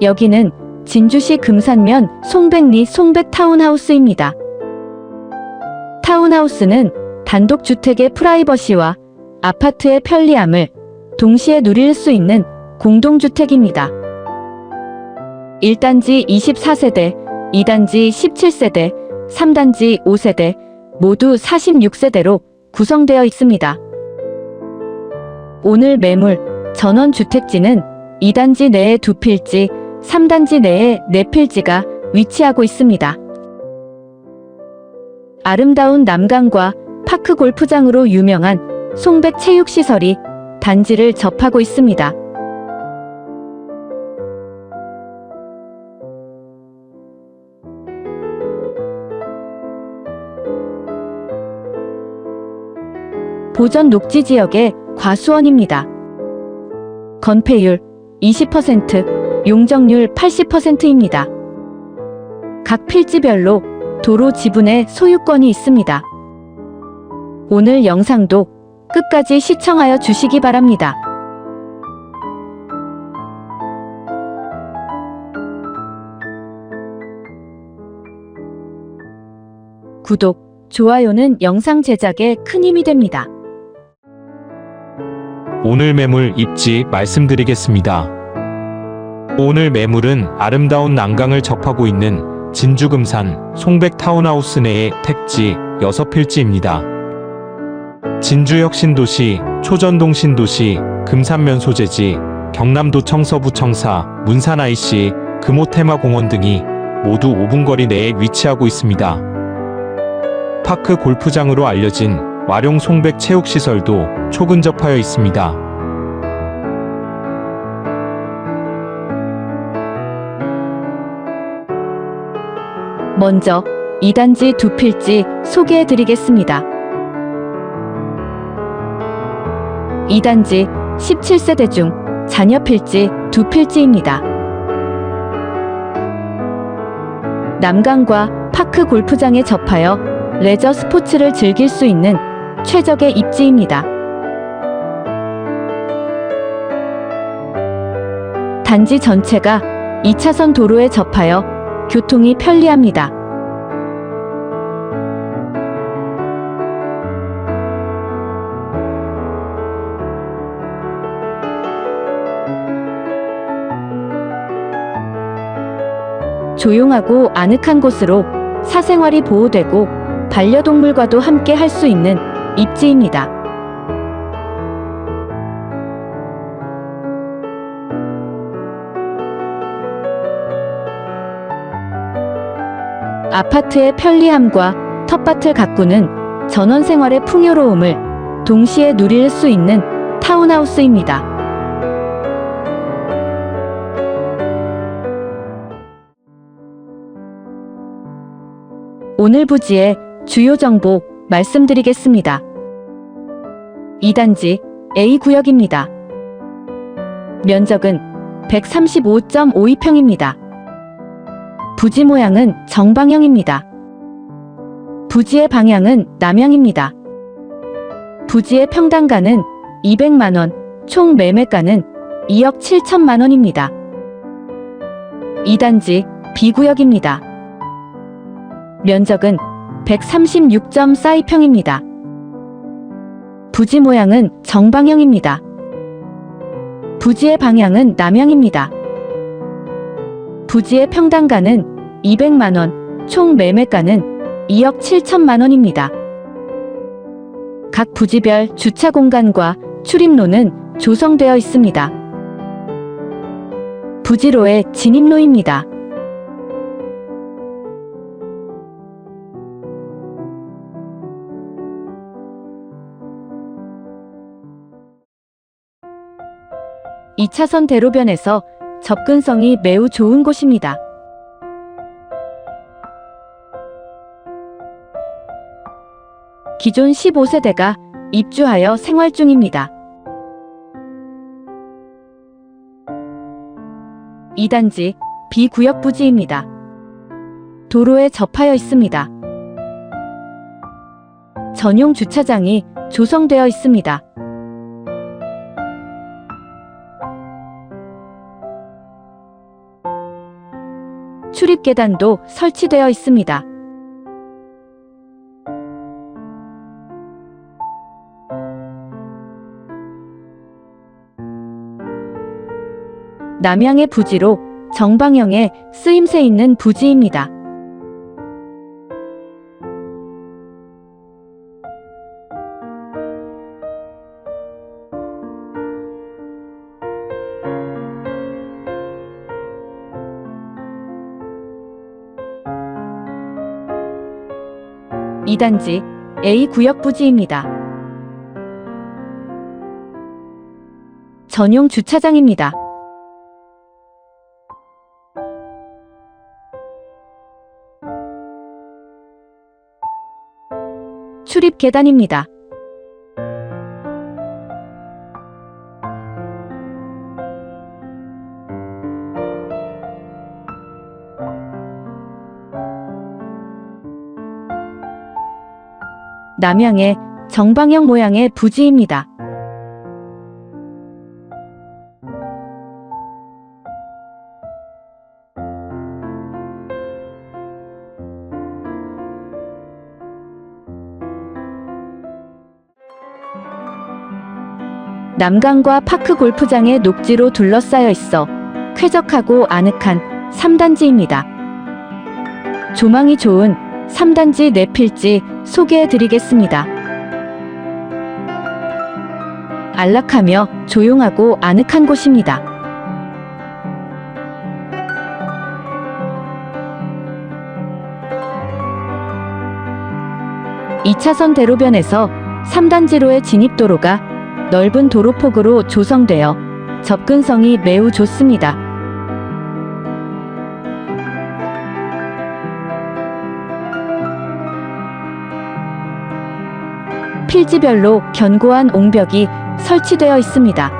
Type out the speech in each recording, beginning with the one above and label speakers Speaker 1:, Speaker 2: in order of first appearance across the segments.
Speaker 1: 여기는 진주시 금산면 송백리 송백 타운하우스입니다. 타운하우스는 단독주택의 프라이버시와 아파트의 편리함을 동시에 누릴 수 있는 공동주택입니다. 1단지 24세대, 2단지 17세대, 3단지 5세대, 모두 46세대로 구성되어 있습니다. 오늘 매물 전원주택지는 2단지 내에 두 필지, 3단지 내에 네 필지가 위치하고 있습니다. 아름다운 남강과 파크 골프장으로 유명한 송백 체육시설이 단지를 접하고 있습니다. 보전 녹지 지역의 과수원입니다. 건폐율 20%, 용적률 80%입니다. 각 필지별로 도로 지분의 소유권이 있습니다. 오늘 영상도 끝까지 시청하여 주시기 바랍니다. 구독, 좋아요는 영상 제작에 큰 힘이 됩니다.
Speaker 2: 오늘 매물 입지 말씀드리겠습니다. 오늘 매물은 아름다운 난강을 접하고 있는 진주금산 송백 타운하우스 내의 택지 6필지입니다. 진주역 신도시, 초전동 신도시, 금산면 소재지, 경남도 청 서부 청사, 문산 IC, 금호테마공원 등이 모두 5분 거리 내에 위치하고 있습니다. 파크 골프장으로 알려진 와룡 송백 체육시설도 초근접하여 있습니다.
Speaker 1: 먼저 2단지 두 필지 소개해 드리겠습니다. 2단지 17세대 중 자녀 필지 두 필지입니다. 남강과 파크 골프장에 접하여 레저 스포츠를 즐길 수 있는 최적의 입지입니다. 단지 전체가 2차선 도로에 접하여 교통이 편리합니다. 조용하고 아늑한 곳으로 사생활이 보호되고 반려동물과도 함께 할 수 있는 입지입니다. 아파트의 편리함과 텃밭을 가꾸는 전원 생활의 풍요로움을 동시에 누릴 수 있는 타운하우스입니다. 오늘 부지의 주요 정보 말씀드리겠습니다. 2단지 A 구역입니다. 면적은 135.52평입니다. 부지 모양은 정방형입니다. 부지의 방향은 남향입니다. 부지의 평당가는 200만원, 총 매매가는 2억 7천만원입니다. 2단지 B구역입니다. 면적은 136.42평입니다. 부지 모양은 정방형입니다. 부지의 방향은 남향입니다. 부지의 평당가는 200만원, 총 매매가는 2억 7천만원입니다. 각 부지별 주차 공간과 출입로는 조성되어 있습니다. 부지로의 진입로입니다. 이차선 대로변에서 접근성이 매우 좋은 곳입니다. 기존 15세대가 입주하여 생활 중입니다. 2단지 B구역 부지입니다. 도로에 접하여 있습니다. 전용 주차장이 조성되어 있습니다. 출입 계단도 설치되어 있습니다. 남양의 부지로 정방형의 쓰임새 있는 부지입니다. 이단지 A 구역 부지입니다. 전용 주차장입니다. 출입 계단입니다. 남양의 정방형 모양의 부지입니다. 남강과 파크 골프장의 녹지로 둘러싸여 있어 쾌적하고 아늑한 3단지입니다. 조망이 좋은 3단지 내필지 소개해 드리겠습니다. 안락하며 조용하고 아늑한 곳입니다. 이차선 대로변에서 3단지로의 진입도로가 넓은 도로폭으로 조성되어 접근성이 매우 좋습니다. 필지별로 견고한 옹벽이 설치되어 있습니다.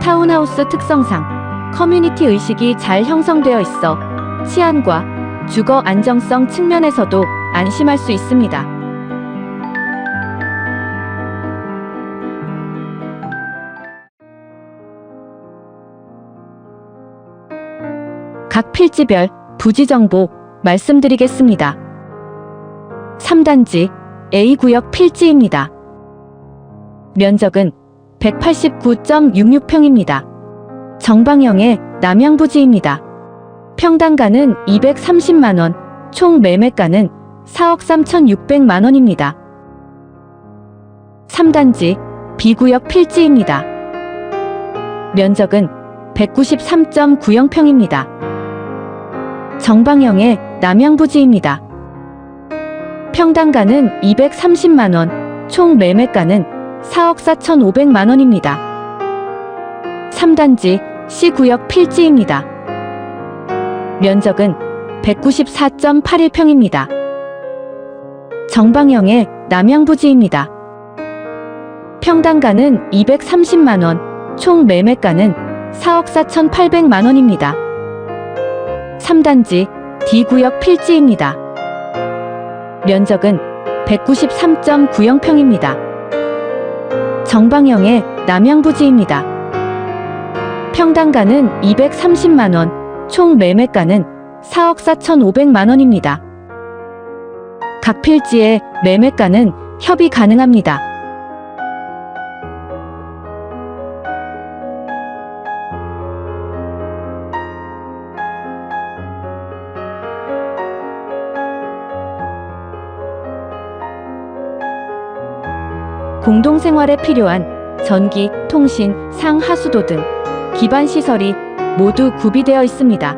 Speaker 1: 타운하우스 특성상 커뮤니티 의식이 잘 형성되어 있어 치안과 주거 안정성 측면에서도 안심할 수 있습니다. 각 필지별 부지 정보 말씀드리겠습니다. 3단지 A구역 필지입니다. 면적은 189.66평입니다. 정방형의 남양부지입니다. 평당가는 230만원, 총 매매가는 4억 3,600만원입니다. 3단지 B구역 필지입니다. 면적은 193.90평입니다. 정방형의 남양부지입니다. 평당가는 230만원, 총 매매가는 4억 4,500만원입니다. 3단지 C구역 필지입니다. 면적은 194.81평입니다. 정방형의 남양부지입니다. 평당가는 230만원, 총 매매가는 4억 4,800만원입니다. 3단지 D구역 필지입니다. 면적은 193.90평입니다. 정방형의 남양부지입니다. 평당가는 230만원, 총 매매가는 4억 4,500만원입니다. 각 필지의 매매가는 협의 가능합니다. 공동생활에 필요한 전기, 통신, 상하수도 등 기반 시설이 모두 구비되어 있습니다.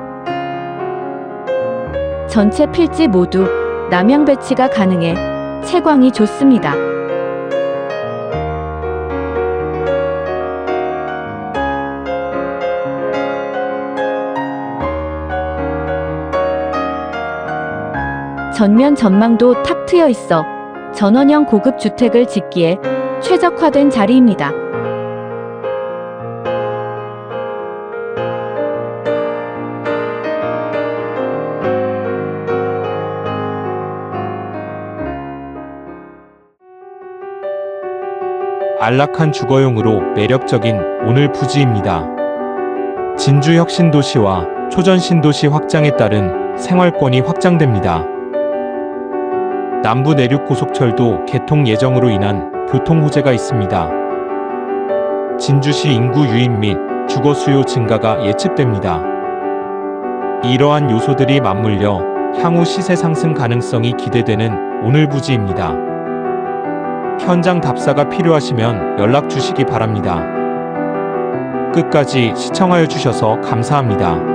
Speaker 1: 전체 필지 모두 남양 배치가 가능해 채광이 좋습니다. 전면 전망도 탁 트여 있어 전원형 고급 주택을 짓기에 최적화된 자리입니다.
Speaker 2: 안락한 주거용으로 매력적인 오늘 부지입니다. 진주 혁신도시와 초전 신도시 확장에 따른 생활권이 확장됩니다. 남부 내륙 고속철도 개통 예정으로 인한 교통 호재가 있습니다. 진주시 인구 유입 및 주거 수요 증가가 예측됩니다. 이러한 요소들이 맞물려 향후 시세 상승 가능성이 기대되는 오늘 부지입니다. 현장 답사가 필요하시면 연락 주시기 바랍니다. 끝까지 시청하여 주셔서 감사합니다.